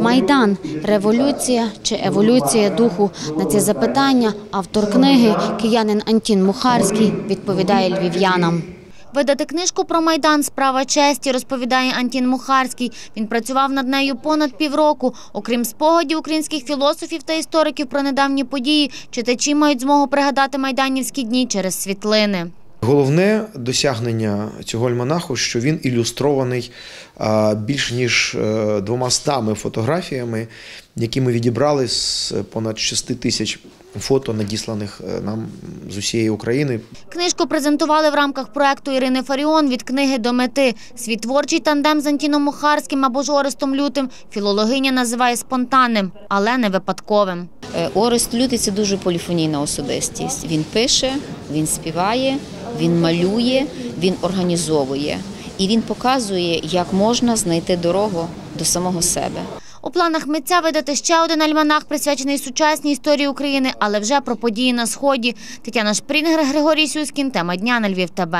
Майдан революція чи еволюція духу на ці запитання автор книги киянин Антін Мухарський відповідає львів'янам. Видати книжку про Майдан Справа честі, розповідає Антін Мухарський. Він працював над нею понад півроку. Окрім спогадів українських філософів та істориків про недавні події, читачі мають змогу пригадати майданівські дні через світлини. Головне досягнення цього альманаху, що він ілюстрований більш ніж е, двома стами фотографіями, які ми відібрали з понад 6 тисяч фото, надісланих е, нам з усієї України. Книжку презентували в рамках проекту Ірини Фаріон від книги до мети. Свій творчий тандем з Антіном Мухарським або ж Орестом Лютим філологиня називає спонтанним, але не випадковим. Е, Орест Лютий – це дуже поліфонійна особистість. Він пише, він співає, він малює, він організовує. І він показує, як можна знайти дорогу до самого себе. У планах митця видати ще один альманах, присвячений сучасній історії України, але вже про події на Сході. Тетяна Шпрінгер, Григорій Сюськін. Тема дня на Львів ТБ.